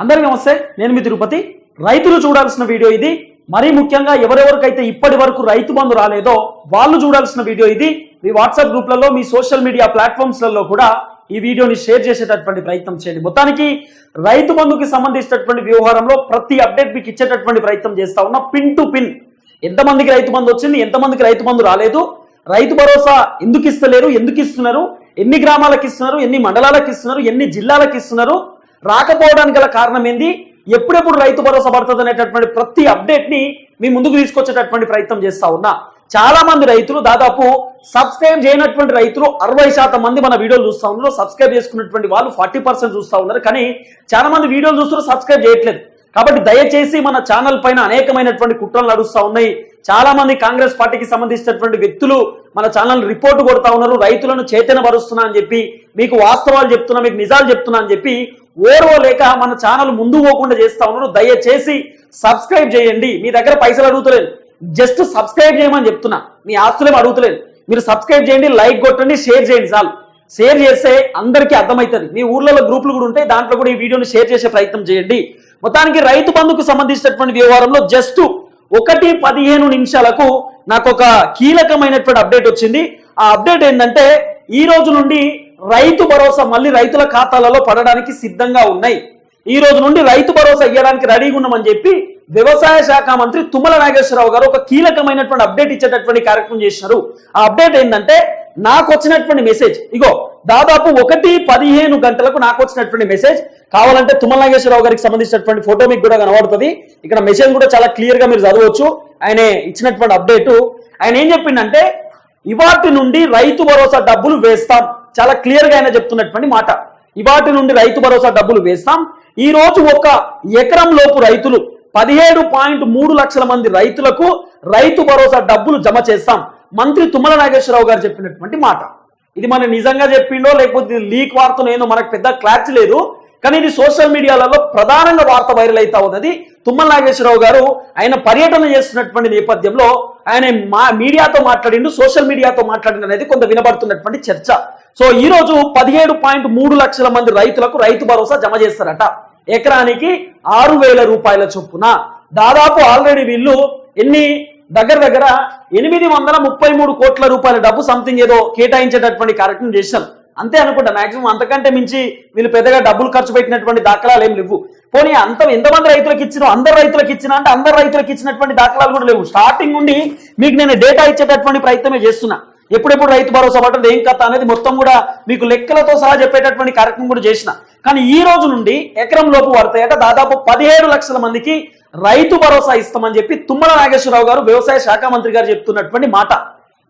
అందరికీ నమస్తే నేను మీ తిరుపతి. రైతులు చూడాల్సిన వీడియో ఇది. మరీ ముఖ్యంగా ఎవరెవరికైతే ఇప్పటి వరకు రైతు బంధు రాలేదో వాళ్ళు చూడాల్సిన వీడియో ఇది. మీ వాట్సాప్ గ్రూప్లలో మీ సోషల్ మీడియా ప్లాట్ఫామ్స్లలో కూడా ఈ వీడియోని షేర్ చేసేటటువంటి ప్రయత్నం చేయండి. మొత్తానికి రైతు బంధుకి సంబంధించినటువంటి వ్యవహారంలో ప్రతి అప్డేట్ మీకు ఇచ్చేటటువంటి ప్రయత్నం చేస్తా ఉన్నా. Pin to pin. ఎంతమందికి రైతు బంధు వచ్చింది ఎంతమందికి రైతు బంధు రాలేదు? రైతు భరోసా ఎందుకు ఇస్తలేరు ఎందుకు ఇస్తున్నారు? ఎన్ని గ్రామాలకు ఇస్తున్నారు ఎన్ని మండలాలకు ఇస్తున్నారు ఎన్ని జిల్లాలకు ఇస్తున్నారు? రాకపోవడానికి గల కారణం ఏంది? ఎప్పుడెప్పుడు రైతు భరోసా పడుతుంది అనేటటువంటి ప్రతి అప్డేట్ని మీ ముందుకు తీసుకొచ్చేటటువంటి ప్రయత్నం చేస్తా ఉన్నా. చాలా మంది రైతులు దాదాపు సబ్స్క్రైబ్ చేయనటువంటి రైతులు అరవై శాతం మంది మన వీడియోలు చూస్తూ ఉన్నారు. సబ్స్క్రైబ్ చేసుకున్నటువంటి వాళ్ళు ఫార్టీ పర్సెంట్ చూస్తూ ఉన్నారు. కానీ చాలా మంది వీడియోలు చూస్తున్నారు సబ్స్క్రైబ్ చేయట్లేదు. కాబట్టి దయచేసి మన ఛానల్ పైన అనేకమైనటువంటి కుట్రలు నడుస్తూ ఉన్నాయి. చాలా మంది కాంగ్రెస్ పార్టీకి సంబంధించినటువంటి వ్యక్తులు మన ఛానల్ రిపోర్ట్ కొడతా ఉన్నారు. రైతులను చైతన్యపరుస్తున్నా అని చెప్పి మీకు వాస్తవాలు చెప్తున్నా మీకు నిజాలు చెప్తున్నా అని చెప్పి ఓర్వో లేక మన ఛానల్ ముందు పోకుండా చేస్తా ఉన్నాను దయచేసి సబ్స్క్రైబ్ చేయండి. మీ దగ్గర పైసలు అడుగుతలేదు. జస్ట్ సబ్స్క్రైబ్ చేయమని చెప్తున్నా. మీ ఆస్తులేం అడుగుతలేదు. మీరు సబ్స్క్రైబ్ చేయండి లైక్ కొట్టండి షేర్ చేయండి చాలు. షేర్ చేస్తే అందరికీ అర్థమవుతుంది. మీ ఊర్లలో గ్రూపులు కూడా ఉంటాయి. దాంట్లో కూడా ఈ వీడియోని షేర్ చేసే ప్రయత్నం చేయండి. మొత్తానికి రైతు బంధుకు సంబంధించినటువంటి వ్యవహారంలో జస్ట్ ఒకటి పదిహేను నిమిషాలకు నాకు ఒక కీలకమైనటువంటి అప్డేట్ వచ్చింది. ఆ అప్డేట్ ఏంటంటే ఈ రోజు నుండి రైతు భరోసా మళ్ళీ రైతుల ఖాతాలలో పడడానికి సిద్ధంగా ఉన్నాయి. ఈ రోజు నుండి రైతు భరోసా ఇవ్వడానికి రెడీగా ఉన్నామని చెప్పి వ్యవసాయ శాఖ మంత్రి తుమ్మల నాగేశ్వరరావు గారు ఒక కీలకమైనటువంటి అప్డేట్ ఇచ్చేటటువంటి కార్యక్రమం చేసినారు. ఆ అప్డేట్ ఏంటంటే నాకు వచ్చినటువంటి మెసేజ్ ఇగో దాదాపు ఒకటి పదిహేను గంటలకు నాకు వచ్చినటువంటి మెసేజ్. కావాలంటే తుమ్మల నాగేశ్వరరావు గారికి సంబంధించినటువంటి ఫోటో మీకు కూడా కనబడుతుంది. ఇక్కడ మెసేజ్ కూడా చాలా క్లియర్గా మీరు చదవచ్చు. ఆయన ఇచ్చినటువంటి అప్డేట్. ఆయన ఏం చెప్పిండంటే ఇవాటి నుండి రైతు భరోసా డబ్బులు వేస్తాం. చాలా క్లియర్గా ఆయన చెప్తున్నటువంటి మాట. ఇవాటి నుండి రైతు భరోసా డబ్బులు వేస్తాం. ఈ రోజు ఒక ఎకరం లోపు రైతులు పదిహేడు పాయింట్ మూడు లక్షల మంది రైతులకు రైతు భరోసా డబ్బులు జమ చేస్తాం. మంత్రి తుమ్మల నాగేశ్వరరావు గారు చెప్పినటువంటి మాట. ఇది మన నిజంగా చెప్పిండో లేకపోతే లీక్ వార్త ఏందో మనకు పెద్ద క్లారిటీ లేదు. కానీ ఇది సోషల్ మీడియాలలో ప్రధానంగా వార్త వైరల్ అవుతా ఉన్నది. తుమ్మల నాగేశ్వరరావు గారు ఆయన పర్యటన చేస్తున్నటువంటి నేపథ్యంలో ఆయన మా మీడియాతో మాట్లాడిండు సోషల్ మీడియాతో మాట్లాడిండు అనేది కొంత వినబడుతున్నటువంటి చర్చ. సో ఈ రోజు పదిహేడు పాయింట్ మూడు లక్షల మంది రైతులకు రైతు భరోసా జమ చేస్తారట. ఎకరానికి ఆరు వేల రూపాయల చొప్పున. దాదాపు ఆల్రెడీ వీళ్ళు ఎన్ని దగ్గర దగ్గర ఎనిమిది వందల ముప్పై మూడు కోట్ల రూపాయల డబ్బు సంథింగ్ ఏదో కేటాయించేటటువంటి కార్యక్రమం చేశారు. అంతే అనుకుంటా మాక్సిమం అంతకంటే మించి వీళ్ళు పెద్దగా డబ్బులు ఖర్చు పెట్టినటువంటి దాఖలాలు ఏం లేవు. పోనీ అంత ఎంతమంది రైతులకు ఇచ్చినా అందరు రైతులకు ఇచ్చినా అంటే అందరు రైతులకు ఇచ్చినటువంటి దాఖలాలు కూడా లేవు. స్టార్టింగ్ నుండి మీకు నేను డేటా ఇచ్చేటటువంటి ప్రయత్నమే చేస్తున్నా. ఎప్పుడెప్పుడు రైతు భరోసా పడుతుంది ఏం కథ అనేది మొత్తం కూడా మీకు లెక్కలతో సహా చెప్పేటటువంటి కార్యక్రమం కూడా చేసిన. కానీ ఈ రోజు నుండి ఎకరం లోపు పడతాయట దాదాపు పదిహేడు లక్షల మందికి రైతు భరోసా ఇస్తామని చెప్పి తుమ్మల నాగేశ్వరరావు గారు వ్యవసాయ శాఖ మంత్రి గారు చెప్తున్నటువంటి మాట.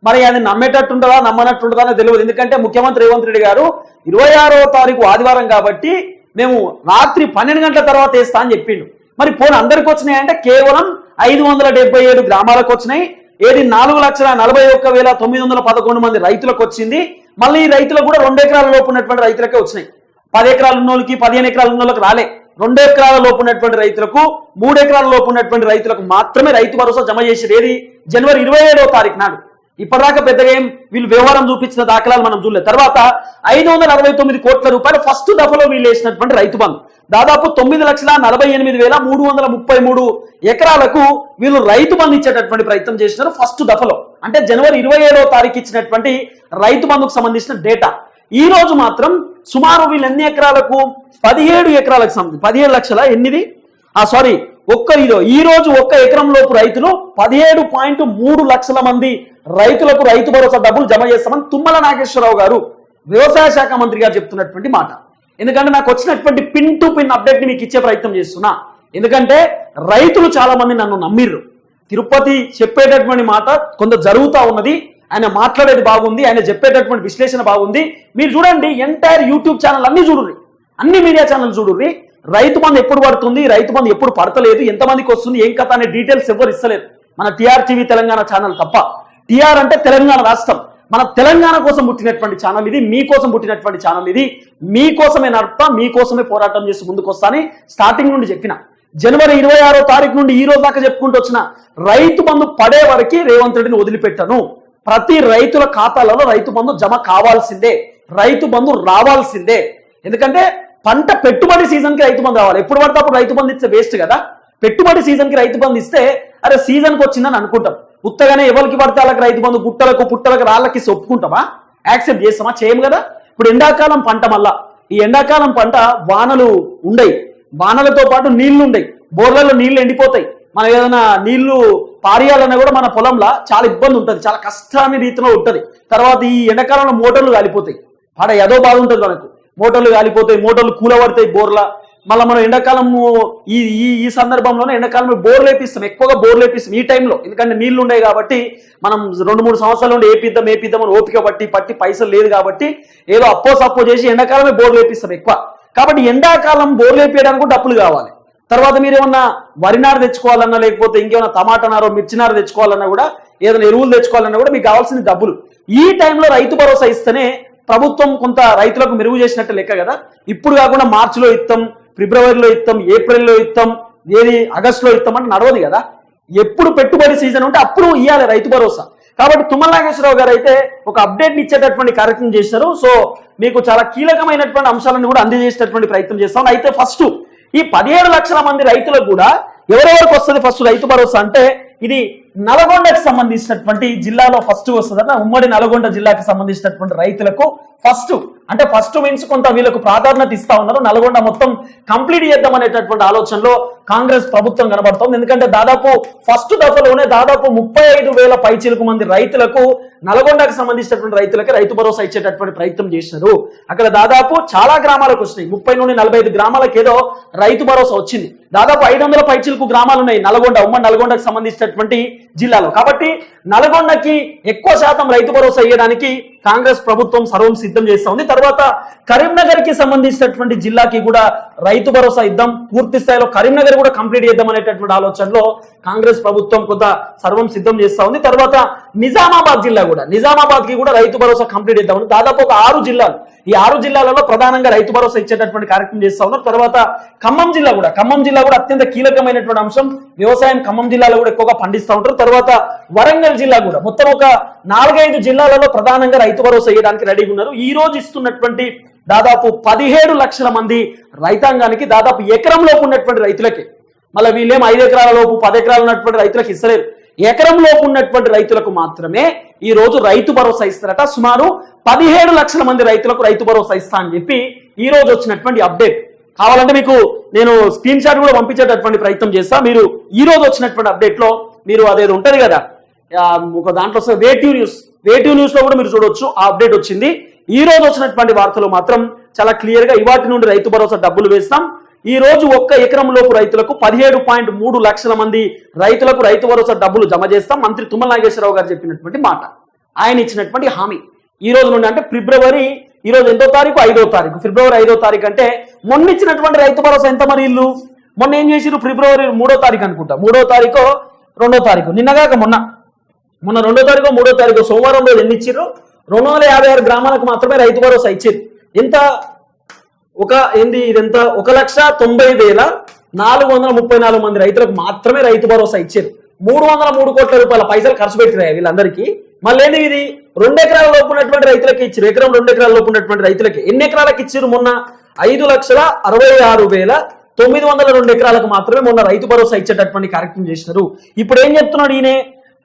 మరి అది నమ్మేటట్టుండదా నమ్మనట్టుండదా అని తెలియదు. ఎందుకంటే ముఖ్యమంత్రి రేవంత్ రెడ్డి గారు ఇరవై ఆరో తారీఖు ఆదివారం కాబట్టి మేము రాత్రి పన్నెండు గంటల తర్వాత వేస్తా అని చెప్పిండు. మరి పోనీ అందరికి వచ్చినాయి అంటే కేవలం ఐదు వందల డెబ్బై ఏడు గ్రామాలకు వచ్చినాయి. ఏది నాలుగు లక్షల నలభై ఒక్క వేల తొమ్మిది వందల పదకొండు మంది రైతులకు వచ్చింది. మళ్ళీ ఈ రైతులకు కూడా రెండు ఎకరాల లోపు ఉన్నటువంటి రైతులకే వచ్చినాయి. పది ఎకరాలు ఉన్న వాళ్ళకి పదిహేను ఎకరాలు ఉన్న వాళ్ళకి రాలే. రెండు ఎకరాల లోపు ఉన్నటువంటి రైతులకు మూడు ఎకరాల లోపు ఉన్నటువంటి రైతులకు మాత్రమే రైతు భరోసా జమ చేసేది ఏది? జనవరి ఇరవై ఏడవ తారీఖు నాడు. ఇప్పటిదాకా పెద్దగా ఏం వీళ్ళు వ్యవహారం చూపించిన దాఖలాలు మనం చూడలేదు. తర్వాత ఐదు వందల అరవై తొమ్మిది కోట్ల రూపాయలు ఫస్ట్ దఫలో వీళ్ళు వేసినటువంటి రైతు బంధు. దాదాపు తొమ్మిది లక్షల నలభై ఎనిమిది వేల మూడు వందల ముప్పై మూడు ఎకరాలకు వీళ్ళు రైతు బంధు ఇచ్చేటటువంటి ప్రయత్నం చేసినారు ఫస్ట్ దఫలో. అంటే జనవరి ఇరవై ఏడవ తారీఖు ఇచ్చినటువంటి రైతు బంధుకు సంబంధించిన డేటా. ఈ రోజు మాత్రం సుమారు వీళ్ళు ఎన్ని ఎకరాలకు? పదిహేడు ఎకరాలకు సంబంధించి పదిహేడు లక్షల ఎనిమిది ఆ సారీ ఒక్క ఇదో ఈ రోజు ఒక్క ఎకరం లోపు రైతులు పదిహేడు పాయింట్ మూడు లక్షల మంది రైతులకు రైతు భరోసా డబ్బులు జమ చేస్తామని తుమ్మల నాగేశ్వరరావు గారు వ్యవసాయ శాఖ మంత్రి గారు చెప్తున్నటువంటి మాట. ఎందుకంటే నాకు వచ్చినటువంటి పిన్ టు పిన్ అప్డేట్ని మీకు ఇచ్చే ప్రయత్నం చేస్తున్నా. ఎందుకంటే రైతులు చాలా మంది నన్ను నమ్మిర్రు. తిరుపతి చెప్పేటటువంటి మాట కొంత జరుగుతూ ఉన్నది. ఆయన మాట్లాడేది బాగుంది. ఆయన చెప్పేటటువంటి విశ్లేషణ బాగుంది. మీరు చూడండి ఎంటైర్ యూట్యూబ్ ఛానల్ అన్ని చూడండి అన్ని మీడియా ఛానల్ చూడుర్రి. రైతు బంధు ఎప్పుడు పడుతుంది? రైతు బంధు ఎప్పుడు పడతలేదు? ఎంతమందికి వస్తుంది? ఏం కథ అనే డీటెయిల్స్ ఎవరు ఇస్తలేరు. మన టీఆర్ టీవీ తెలంగాణ ఛానల్ తప్ప. టీఆర్ అంటే తెలంగాణ రాష్ట్రం. మన తెలంగాణ కోసం పుట్టినటువంటి ఛానల్ ఇది మీకోసం పుట్టినటువంటి ఛానల్ ఇది. మీకోసమే నడుపుతా మీకోసమే పోరాటం చేసి ముందుకొస్తాని స్టార్టింగ్ నుండి చెప్పిన. జనవరి ఇరవై ఆరో తారీఖు నుండి ఈ రోజు దాకా చెప్పుకుంటూ వచ్చిన రైతు బంధు పడే వరకు రేవంత్ రెడ్డిని వదిలిపెట్టను. ప్రతి రైతుల ఖాతాలలో రైతు బంధు జమ కావాల్సిందే రైతు బంధు రావాల్సిందే. ఎందుకంటే పంట పెట్టుబడి సీజన్కి రైతు బంధు రావాలి. ఎప్పుడు పడితే అప్పుడు రైతు బంధు ఇస్తే వేస్ట్ కదా. పెట్టుబడి సీజన్కి రైతు బంధు ఇస్తే అరే సీజన్కి వచ్చిందని అనుకుంటాం. ఉత్తగానే ఎవరికి పడితే వాళ్ళకి రైతు బంధు పుట్టలకు పుట్టలకు రాళ్ళకి ఒప్పుకుంటామా యాక్సెప్ట్ చేస్తామా? చేయము కదా? ఇప్పుడు ఎండాకాలం పంట మళ్ళా. ఈ ఎండాకాలం పంట వానలు ఉండయి. వానలతో పాటు నీళ్ళు ఉండయి. బోర్లలో నీళ్ళు ఎండిపోతాయి. మనం ఏదైనా నీళ్ళు పారియాలన్నా కూడా మన పొలంలో చాలా ఇబ్బంది ఉంటుంది. చాలా కష్టాన్ని రీతిలో ఉంటుంది. తర్వాత ఈ ఎండాకాలంలో మోటార్లు కాలిపోతాయి. ఆడ ఏదో బాధ ఉంటుంది మనకు. మోటార్లు కాలిపోతాయి మోటార్లు కూలబడతాయి బోర్ల. మళ్ళీ మనం ఎండాకాలము ఈ ఈ ఈ సందర్భంలోనే ఎండాకాలంలో బోర్లు వేపిస్తాం ఎక్కువగా బోర్లు వేపిస్తాం ఈ టైంలో. ఎందుకంటే నీళ్ళు ఉన్నాయి కాబట్టి మనం రెండు మూడు సంవత్సరాల నుండి ఏపిద్దాం ఏపిద్దాం అని ఓపిక పట్టి పట్టి పైసలు లేదు కాబట్టి ఏదో అప్పో సప్పో చేసి ఎండాకాలమే బోర్లు వేపిస్తాం ఎక్కువ. కాబట్టి ఎండాకాలం బోర్లు వేపించడానికి డబ్బులు కావాలి. తర్వాత మీరు ఏమన్నా వరి నారు తెచ్చుకోవాలన్నా లేకపోతే ఇంకేమైనా టమాటా నారో మిర్చి నారు తెచ్చుకోవాలన్నా కూడా ఏదైనా ఎరువులు తెచ్చుకోవాలన్నా కూడా మీకు కావాల్సింది డబ్బులు. ఈ టైంలో రైతు భరోసా ఇస్తేనే ప్రభుత్వం కొంత రైతులకు మెరుగు చేసినట్టు లెక్క కదా. ఇప్పుడు కాకుండా మార్చిలో ఇస్తాం ఫిబ్రవరిలో ఇస్తాం ఏప్రిల్లో ఇస్తాం ఏది ఆగస్టులో ఇస్తాం అంటే నడవదు కదా. ఎప్పుడు పెట్టుబడి సీజన్ ఉంటే అప్పుడు ఇవ్వాలి రైతు భరోసా. కాబట్టి తుమ్మల నాగేశ్వరరావు గారు అయితే ఒక అప్డేట్ ఇచ్చేటటువంటి కార్యక్రమం చేశారు. సో మీకు చాలా కీలకమైనటువంటి అంశాలను కూడా అందజేసేటటువంటి ప్రయత్నం చేస్తాం. అయితే ఫస్ట్ ఈ పదిహేడు లక్షల మంది రైతులకు కూడా ఎవరెవరికి వస్తుంది ఫస్ట్ రైతు భరోసా అంటే ఇది నల్గొండకు సంబంధించినటువంటి జిల్లాలో ఫస్ట్ వస్తుందన్న ఉమ్మడి నల్గొండ జిల్లాకు సంబంధించినటువంటి రైతులకు ఫస్ట్ అంటే ఫస్ట్ మీన్స్ కొంత వీళ్ళకు ప్రాధాన్యత ఇస్తా ఉన్నారు. నల్గొండ మొత్తం కంప్లీట్ చేద్దాం అనేటటువంటి ఆలోచనలో కాంగ్రెస్ ప్రభుత్వం కనబడుతోంది. ఎందుకంటే దాదాపు ఫస్ట్ దఫలోనే దాదాపు ముప్పై ఐదు వేల పైచిలకు మంది రైతులకు నల్గొండకు సంబంధించినటువంటి రైతులకి రైతు భరోసా ఇచ్చేటటువంటి ప్రయత్నం చేసినారు అక్కడ దాదాపు చాలా గ్రామాలకు వచ్చినాయి. ముప్పై నుండి నలభై ఐదు గ్రామాలకు ఏదో రైతు భరోసా వచ్చింది. దాదాపు ఐదు వందల పైచిలకు గ్రామాలు ఉన్నాయి. నల్గొండ ఉమ్మడి నల్గొండకు సంబంధించినటువంటి జిల్లాలో. కాబట్టి నల్గొండకి ఎక్కువ శాతం రైతు భరోసా ఇవ్వడానికి కాంగ్రెస్ ప్రభుత్వం సర్వం సిద్ధం చేస్తూ ఉంది. తర్వాత కరీంనగర్కి సంబంధించినటువంటి జిల్లాకి కూడా రైతు భరోసా ఇద్దాం పూర్తి స్థాయిలో కరీంనగర్ కూడా కంప్లీట్ చేద్దాం అనేటటువంటి ఆలోచనలో కాంగ్రెస్ ప్రభుత్వం కొంత సర్వం సిద్ధం చేస్తా ఉంది. తర్వాత నిజామాబాద్ జిల్లా కూడా నిజామాబాద్కి కూడా రైతు భరోసా కంప్లీట్ చేద్దామని దాదాపు ఒక ఆరు జిల్లాలు ఈ ఆరు జిల్లాలలో ప్రధానంగా రైతు భరోసా ఇచ్చేటటువంటి కార్యక్రమం చేస్తా ఉన్నారు. తర్వాత ఖమ్మం జిల్లా కూడా ఖమ్మం జిల్లా కూడా అత్యంత కీలకమైనటువంటి అంశం వ్యవసాయం ఖమ్మం జిల్లాలో కూడా ఎక్కువగా పండిస్తూ ఉంటారు. తర్వాత వరంగల్ జిల్లా కూడా మొత్తం ఒక నాలుగైదు జిల్లాలలో ప్రధానంగా రైతు భరోసా ఇవ్వడానికి రెడీగా ఉన్నారు. ఈ రోజు ఇస్తున్నటువంటి దాదాపు పదిహేడు లక్షల మంది రైతాంగానికి దాదాపు ఎకరం లోపు ఉన్నటువంటి రైతులకి మళ్ళీ వీళ్ళేం ఐదు ఎకరాల లోపు పది ఎకరాలు ఉన్నటువంటి రైతులకు ఇస్తలేరు. ఎకరం లోపు ఉన్నటువంటి రైతులకు మాత్రమే ఈ రోజు రైతు భరోసా ఇస్తారట. సుమారు పదిహేడు లక్షల మంది రైతులకు రైతు భరోసా ఇస్తా అని చెప్పి ఈ రోజు వచ్చినటువంటి అప్డేట్. కావాలంటే మీకు నేను స్క్రీన్ షాట్ కూడా పంపించేటటువంటి ప్రయత్నం చేస్తా. మీరు ఈ రోజు వచ్చినటువంటి అప్డేట్లో మీరు అదేదో ఉంటది కదా ఒక దాంట్లో వేటివ్ న్యూస్. వేటివ్ న్యూస్లో కూడా మీరు చూడొచ్చు. ఆ అప్డేట్ వచ్చింది. ఈ రోజు వచ్చినటువంటి వార్తలు మాత్రం చాలా క్లియర్గా ఇవాటి నుండి రైతు భరోసా డబ్బులు వేస్తాం. ఈ రోజు ఒక్క ఎకరం లోపు రైతులకు పదిహేడు పాయింట్ మూడు లక్షల మంది రైతులకు రైతు భరోసా డబ్బులు జమ చేస్తాం. మంత్రి తుమ్మల నాగేశ్వరరావు గారు చెప్పినటువంటి మాట. ఆయన ఇచ్చినటువంటి హామీ. ఈ రోజు నుండి అంటే ఫిబ్రవరి ఈ రోజు ఎంతో తారీఖు ఐదో తారీఖు. ఫిబ్రవరి ఐదో తారీఖు అంటే మొన్న ఇచ్చినటువంటి రైతు భరోసా ఎంత మరి ఇల్లు? మొన్న ఏం చేసిరు ఫిబ్రవరి మూడో తారీఖు అనుకుంటా. మూడో తారీఖు రెండో తారీఖు. నిన్నగాక మొన్న. మొన్న రెండో తారీఖు మూడో తారీఖు సోమవారం రోజు ఎన్ని ఇచ్చిర్రు? రెండు వందల యాభై ఆరు గ్రామాలకు మాత్రమే రైతు భరోసా ఇచ్చేది. ఎంత ఒక ఏంది ఇదంతా? ఒక లక్ష తొంభై వేల నాలుగు వందల ముప్పై నాలుగు మంది రైతులకు మాత్రమే రైతు భరోసా ఇచ్చేది. మూడు వందల మూడు కోట్ల రూపాయల పైసలు ఖర్చు పెట్టినాయి వీళ్ళందరికీ. మళ్ళీ ఏంది ఇది? రెండు ఎకరాల లోపు ఉన్నటువంటి రైతులకు ఇచ్చారు. ఎకరం రెండు ఎకరాల లోపు ఉన్నటువంటి రైతులకి. ఎన్ని ఎకరాలకు ఇచ్చారు మొన్న? ఐదు లక్షల అరవై ఆరు వేల తొమ్మిది వందల రెండు ఎకరాలకు మాత్రమే మొన్న రైతు భరోసా ఇచ్చేటటువంటి కార్యక్రమం చేసినారు ఇప్పుడు ఏం చెప్తున్నాడు ఈయన?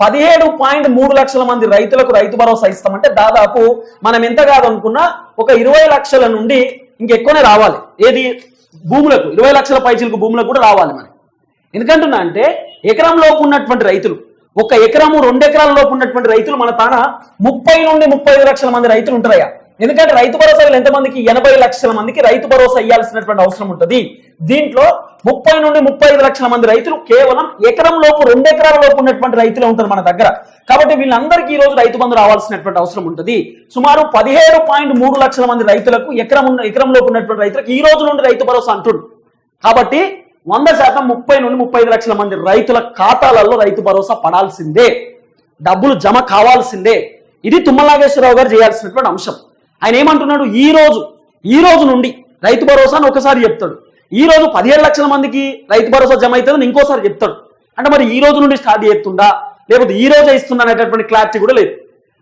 పదిహేడు పాయింట్ మూడు లక్షల మంది రైతులకు రైతు భరోసా ఇస్తామంటే దాదాపు మనం ఎంత కాదనుకున్నా ఒక ఇరవై లక్షల నుండి ఇంకెక్కువనే రావాలి. ఏది? భూములకు. ఇరవై లక్షల పైచీలకు భూములకు కూడా రావాలి మనకి ఎందుకంటున్నా అంటే ఎకరం లోపు ఉన్నటువంటి రైతులు ఒక ఎకరము రెండు ఎకరాల లోపు ఉన్నటువంటి రైతులు మన తాన ముప్పై నుండి ముప్పై ఐదు లక్షల మంది రైతులు ఉంటారయ్యా. ఎందుకంటే రైతు భరోసా ఎంతమందికి? ఎనభై లక్షల మందికి రైతు భరోసా ఇవ్వాల్సినటువంటి అవసరం ఉంటుంది. దీంట్లో ముప్పై నుండి ముప్పై ఐదు లక్షల మంది రైతులు కేవలం ఎకరం లోపు రెండు ఎకరాల లోపు ఉన్నటువంటి రైతులు ఉంటారు మన దగ్గర. కాబట్టి వీళ్ళందరికీ ఈ రోజు రైతు బంధు రావాల్సినటువంటి అవసరం ఉంటుంది. సుమారు పదిహేడు పాయింట్ మూడు లక్షల మంది రైతులకు ఎకరం ఉన్న ఎకరం లోపు ఉన్నటువంటి రైతులకు ఈ రోజు నుండి రైతు భరోసా అంటుండు. కాబట్టి వంద శాతం ముప్పై నుండి ముప్పై ఐదు లక్షల మంది రైతుల ఖాతాలలో రైతు భరోసా పడాల్సిందే. డబ్బులు జమ కావాల్సిందే. ఇది తుమ్మలాగేశ్వరరావు గారు చేయాల్సినటువంటి అంశం. ఆయన ఏమంటున్నాడు? ఈ రోజు ఈ రోజు నుండి రైతు భరోసాను ఒకసారి చెప్తాడు. ఈ రోజు పదిహేడు లక్షల మందికి రైతు భరోసా జమ అవుతుందని ఇంకోసారి చెప్తాడు. అంటే మరి ఈ రోజు నుండి స్టార్ట్ చేస్తుందా? లేకపోతే ఈ రోజే ఇస్తున్నా అనేటటువంటి క్లారిటీ కూడా లేదు.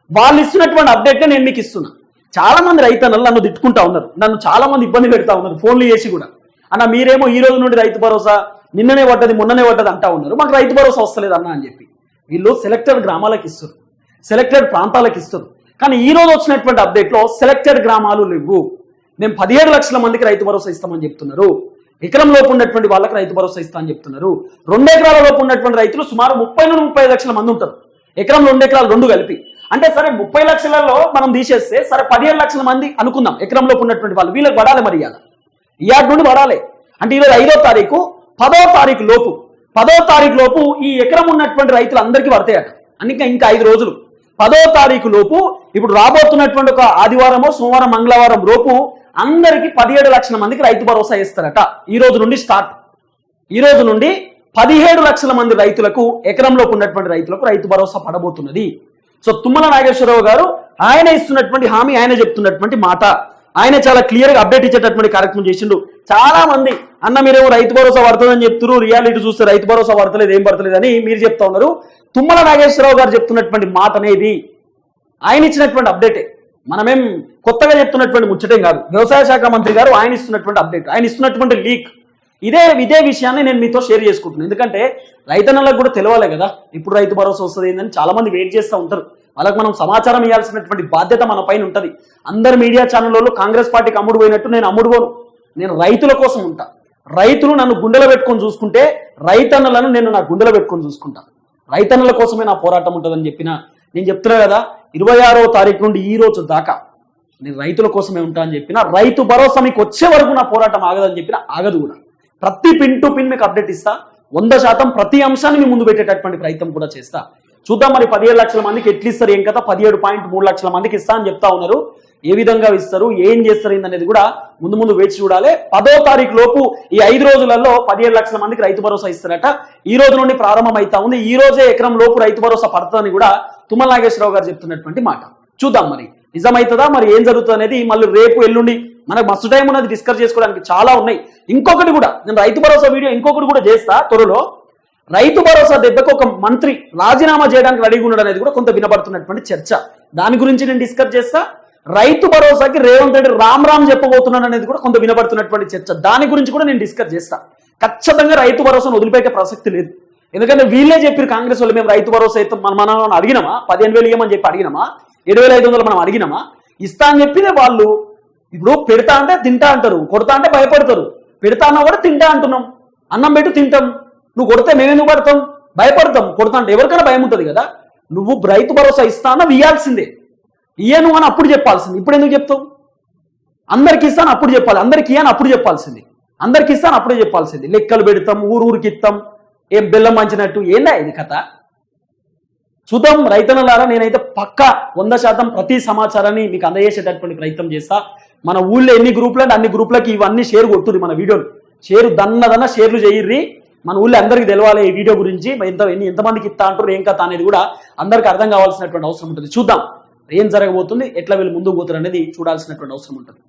వాళ్ళు ఇస్తున్నటువంటి అప్డేట్ నేను మీకు ఇస్తున్నా. చాలా మంది రైతన్నలు నన్ను తిట్టుకుంటా ఉన్నారు. నన్ను చాలా మంది ఇబ్బంది పెడతా ఉన్నారు ఫోన్లు చేసి కూడా. అన్న మీరేమో ఈ రోజు నుండి రైతు భరోసా నిన్ననే పడ్డది మొన్ననే పడ్డది అంటా ఉన్నారు. మాకు రైతు భరోసా వస్తలేదు అన్న అని చెప్పి. వీళ్ళు సెలెక్టెడ్ గ్రామాలకు ఇస్తారు. సెలెక్టెడ్ ప్రాంతాలకు ఇస్తారు. కానీ ఈ రోజు వచ్చినటువంటి అప్డేట్లో సెలెక్టెడ్ గ్రామాలు లేవు. మేము పదిహేడు లక్షల మందికి రైతు భరోసా ఇస్తామని చెప్తున్నారు. ఎకరం లోపు ఉన్నటువంటి వాళ్ళకి రైతు భరోసా ఇస్తా అని చెప్తున్నారు. రెండు ఎకరాల లోపు ఉన్నటువంటి రైతులు సుమారు ముప్పై నుండి ముప్పై లక్షల మంది ఉంటారు. ఎకరం రెండు ఎకరాలు రెండు కలిపి. అంటే సరే ముప్పై లక్షలలో మనం తీసేస్తే సరే పదిహేడు లక్షల మంది అనుకుందాం ఎకరం లోపు ఉన్నటువంటి వాళ్ళు. వీళ్ళకి పడాలి మరి ఈ ఆటి నుండి పడాలి అంటే ఈరోజు ఐదో తారీఖు పదో తారీఖు లోపు. పదో తారీఖు లోపు ఈ ఎకరం ఉన్నటువంటి రైతులు అందరికీ పడతాయట. అందుకే ఇంకా ఐదు రోజులు. పదో తారీఖు లోపు ఇప్పుడు రాబోతున్నటువంటి ఒక ఆదివారమో సోమవారం మంగళవారం లోపు అందరికీ పదిహేడు లక్షల మందికి రైతు భరోసా ఇస్తారట. ఈ రోజు నుండి స్టార్ట్. ఈ రోజు నుండి పదిహేడు లక్షల మంది రైతులకు ఎకరంలోకి ఉన్నటువంటి రైతులకు రైతు భరోసా పడబోతున్నది. సో తుమ్మల నాగేశ్వరరావు గారు ఆయన ఇస్తున్నటువంటి హామీ ఆయన చెప్తున్నటువంటి మాట. ఆయన చాలా క్లియర్గా అప్డేట్ ఇచ్చేటటువంటి కార్యక్రమం చేసిండు. చాలా మంది అన్న మీరేమో రైతు భరోసా పడుతుందని చెప్తున్నారు రియాలిటీ చూస్తే రైతు భరోసా పడతలేదు ఏం పడతలేదు అని మీరు చెప్తా ఉన్నారు. తుమ్మల నాగేశ్వరరావు గారు చెప్తున్నటువంటి మాట అనేది ఆయన ఇచ్చినటువంటి అప్డేటే. మనమేం కొత్తగా చెప్తున్నటువంటి ముచ్చటేం కాదు. వ్యవసాయ శాఖ మంత్రి గారు ఆయన ఇస్తున్నటువంటి అప్డేట్ ఆయన ఇస్తున్నటువంటి లీక్. ఇదే ఇదే విషయాన్ని నేను మీతో షేర్ చేసుకుంటున్నాను. ఎందుకంటే రైతన్నలకు కూడా తెలవాలి కదా. ఇప్పుడు రైతు భరోసా వస్తుంది ఏంటని చాలా మంది వెయిట్ చేస్తూ ఉంటారు. వాళ్ళకి మనం సమాచారం ఇవ్వాల్సినటువంటి బాధ్యత మన పైన ఉంటుంది. అందరు మీడియా ఛానళ్ళలో కాంగ్రెస్ పార్టీకి అమ్ముడు పోయినట్టు నేను అమ్ముడు పోను. నేను రైతుల కోసం ఉంటా. రైతులు నన్ను గుండెలో పెట్టుకొని చూసుకుంటే రైతన్నలను నేను నా గుండెలో పెట్టుకొని చూసుకుంటా. రైతన్నల కోసమే నా పోరాటం ఉంటుందని చెప్పిన నేను చెప్తున్నా కదా ఇరవై ఆరో తారీఖు నుండి ఈ రోజు దాకా నేను రైతుల కోసమే ఉంటా అని చెప్పిన రైతు భరోసా మీకు వచ్చే వరకు నా పోరాటం ఆగదని చెప్పిన ఆగదు కూడా. ప్రతి పిన్ టు పిన్ మీకు అప్డేట్ ఇస్తా వంద శాతం ప్రతి అంశాన్ని మీ ముందు పెట్టేటటువంటి ప్రయత్నం కూడా చేస్తా. చూద్దాం మరి పదిహేడు లక్షల మందికి ఎట్లు ఇస్తారు ఏం కదా పదిహేడు పాయింట్ మూడు లక్షల మందికి ఇస్తా అని చెప్తా ఉన్నారు. ఏ విధంగా ఇస్తారు ఏం చేస్తారు అనేది కూడా ముందు ముందు వేచి చూడాలి. పదో తారీఖు లోపు ఈ ఐదు రోజులలో పదిహేడు లక్షల మందికి రైతు భరోసా ఇస్తారట. ఈ రోజు నుండి ప్రారంభం అవుతా ఉంది. ఈ రోజే ఎకరం లోపు రైతు భరోసా పడుతుందని కూడా తుమ్మల నాగేశ్వరరావు గారు చెప్తున్నటువంటి మాట. చూద్దాం మరి. నిజమవుతుందా మరి ఏం జరుగుతుంది అనేది మళ్ళీ రేపు ఎల్లుండి మనకు మస్తు టైం ఉన్నది డిస్కస్ చేసుకోవడానికి చాలా ఉన్నాయి. ఇంకొకటి కూడా నేను రైతు భరోసా వీడియో ఇంకొకటి కూడా చేస్తా త్వరలో. రైతు భరోసా దెబ్బకు ఒక మంత్రి రాజీనామా చేయడానికి రెడీగా ఉన్నాడు అనేది కూడా కొంత వినపడుతున్నటువంటి చర్చ. దాని గురించి నేను డిస్కస్ చేస్తా. రైతు భరోసాకి రేవంత్ రెడ్డి రామ్ రామ్ చెప్పబోతున్నాడు అనేది కూడా కొంత వినపడుతున్నటువంటి చర్చ. దాని గురించి కూడా నేను డిస్కస్ చేస్తా. ఖచ్చితంగా రైతు భరోసాను వదిలిపెట్టే ప్రసక్తి లేదు. ఎందుకంటే వీళ్ళే చెప్పారు కాంగ్రెస్ వాళ్ళు మేము రైతు భరోసా అయితే మనం మనం అడిగినామా? పదిహేను వేలు ఇవ్వమని చెప్పి అడిగినామా? ఏడు వేల ఐదు వందలు మనం అడిగినామా? ఇస్తా అని చెప్పినే వాళ్ళు ఇప్పుడు పెడతా అంటే తింటా అంటారు కొడతా అంటే భయపడతారు. పెడతా అన్నా కూడా తింటా అంటున్నాం. అన్నం పెట్టి తింటాం. నువ్వు కొడితే మేమెందుకు పడతాం భయపడతాం. కొడతా అంటే ఎవరికైనా భయం ఉంటుంది కదా. నువ్వు రైతు భరోసా ఇస్తా అన్న ఇయ్యాల్సిందే. ఇయ్యను అని అప్పుడు చెప్పాల్సింది. ఇప్పుడు ఎందుకు చెప్తావు? అందరికి ఇస్తాను అప్పుడు చెప్పాలి. అందరికి ఇయ్యను అప్పుడు చెప్పాల్సింది. అందరికి ఇస్తాను అప్పుడే చెప్పాల్సింది. లెక్కలు పెడతాం ఊరు ఊరికి ఇస్తాం. ఏం బెల్లం మంచినట్టు ఏందా ఇది కథ? చూద్దాం రైతన్నలారా నేనైతే పక్కా వంద శాతం ప్రతి సమాచారాన్ని మీకు అందజేసేటటువంటి ప్రయత్నం చేస్తా. మన ఊళ్ళో ఎన్ని గ్రూపులు అంటే అన్ని గ్రూపులకి ఇవన్నీ షేర్ కొట్టుర్రి మన వీడియోలు. షేర్ దన్నదన్న షేర్లు చేయర్రి. మన ఊళ్ళో అందరికీ తెలవాలి ఈ వీడియో గురించి. ఎంత ఎన్ని ఎంతమందికి ఇస్తా అంటారు ఏం కథ అనేది కూడా అందరికీ అర్థం కావాల్సినటువంటి అవసరం ఉంటుంది. చూద్దాం ఏం జరగబోతుంది ఎట్లా వీళ్ళు ముందుకు పోతారు అనేది చూడాల్సినటువంటి అవసరం ఉంటుంది.